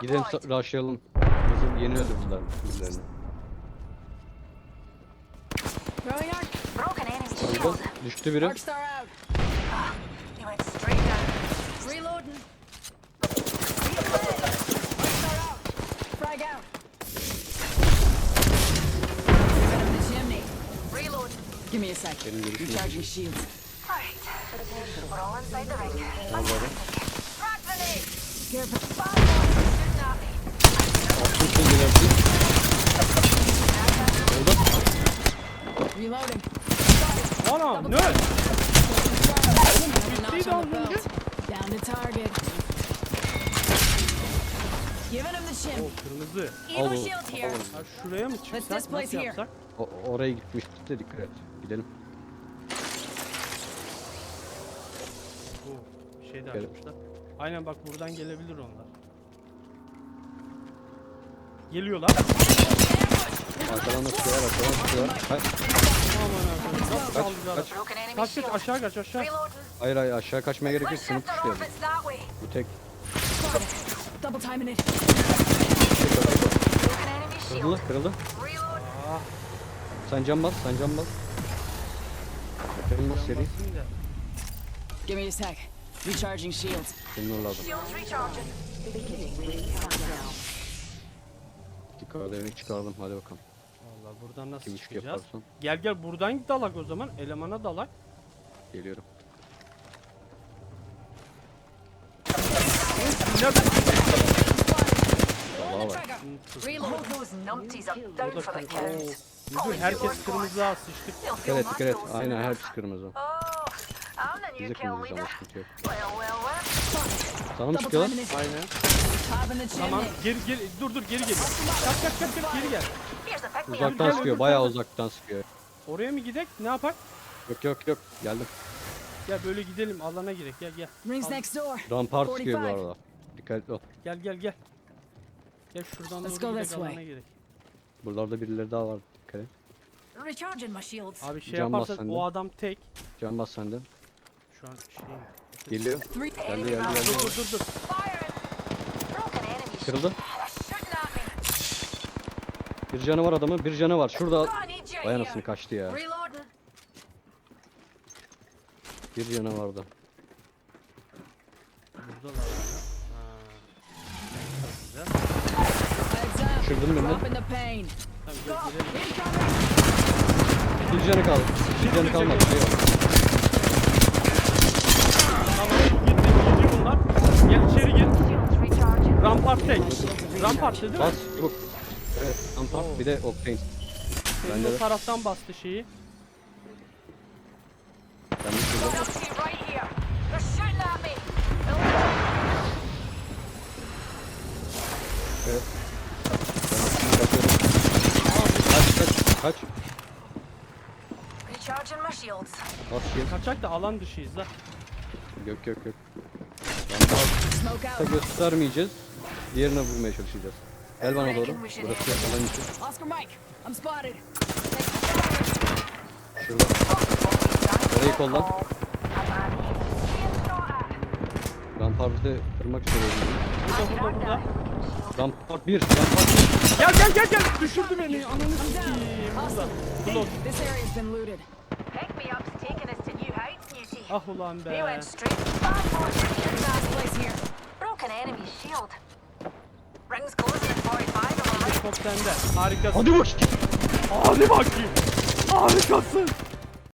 Gidelim sa- rushlayalım. Bizim yeni öldürdüler birbirlerini. Throwing arc. Broken enemy Öldü. shield. Düştü biri. Arc star out. He went straight down. Reloading. Arc star out. Frag out. Get up the chimney. Reload. Give me a sec. Benim görüşüm. Recharging shields. Alright. We're all inside the ring. Frag grenade. Careful. Bad Önce. belt. Down to target. Giving him the shim. O kırmızı. Al. shield here. Ha şuraya mı çıksak this place nasıl here. yapsak? O- oraya gitmişti de dikkat et. Gidelim. Bu şey de Gel. açmışlar. Aynen bak buradan gelebilir onlar. Geliyorlar. Arkadan da çıkıyorlar, arkadan çıkıyorlar. Kaç. Aman abi. Nasıl Kaç, kaç. Kaç kaç aşağı kaç aşağı. Hayır hayır aşağı kaçmaya gerek yok. That way. Bu tek. Double timing it. Kırıldı, kırıldı. Sen can bas, sen can bas. Aferin bas seri. Give me a sec. Recharging shields. Senin orada. Shields recharging. Dikkat çıkardım. Hadi bakalım. Vallahi buradan nasıl Kim iş çıkacağız? yaparsan. Gel gel buradan dalak o zaman. Elemana dalak. Geliyorum. Ne Dalağa bak. Reload. Those numpties are down Burada for the kır- Oo. count. Müdür herkes kırmızıya sıçtık. They'll feel Dikkat et, dikkat et. muscles. Aynen hepsi kırmızı. Oh, I'm the Biz new de kill kırmızıyız ama leader. sıkıntı yok. Well, well. Sana mı it. Aynen. Tamam. Geri geri dur dur geri gel. Kaç kaç kaç kaç geri gel. Uzaktan gel, sıkıyor, öbür bayağı tarafa. uzaktan sıkıyor. Oraya mı gidek? Ne yapak? Yok yok yok, geldim. Gel böyle gidelim alana girek gel gel. Rings next door. Rampart sıkıyor bu 45. arada. Dikkatli ol. Gel gel gel. Gel şuradan Let's doğru go gidelim this alana way. girek. Buralarda birileri daha var. Dikkat et. Recharging my shields. Abi şey Can bas yaparsak sende. o adam tek. Can bas senden. Şu an şey. Geliyor. Geldi geldi geldi. Dur dur dur. Kırıldı. Bir canı var adamın, bir canı var. Şurada. Vay anasını kaçtı ya. Bir canı vardı. Heads up. Düşürdün beni. Bir canı kaldı. Bir canı kalmadı. Şey var. Tamam git git bunlar. Gel içeri gir. Shields recharging. Rampart tek. Rampart değil mi? Bas çabuk. Evet, Rampart bir de Octane. Senin Bende o de. taraftan bastı şeyi. Ben shooting at me. Evet. Ben kaçıyorum. Kaç kaç. Kaç. Recharging my shields. Bas gel. Kaçak da alan dışıyız la. Yok yok yok. Rampartı Smoke out. göstermeyeceğiz. Diğerine vurmaya çalışacağız. Gel bana doğru. Burası alan için. Oscar Mike. I'm spotted. Şurada. Orayı kolla. Rampartı kırmak istiyorum. Burada burada burada. Rampart 1. Rampart 1. Gel gel gel gel. Düşürdü beni. Ananı sikeyim. Burada. Blok. Hey, this area's been looted. Pick me up's taking us to new heights, you see. Ah ulan be. Top sende. Harikasın. Hadi bakayım. Hadi bakayım. Harikasın.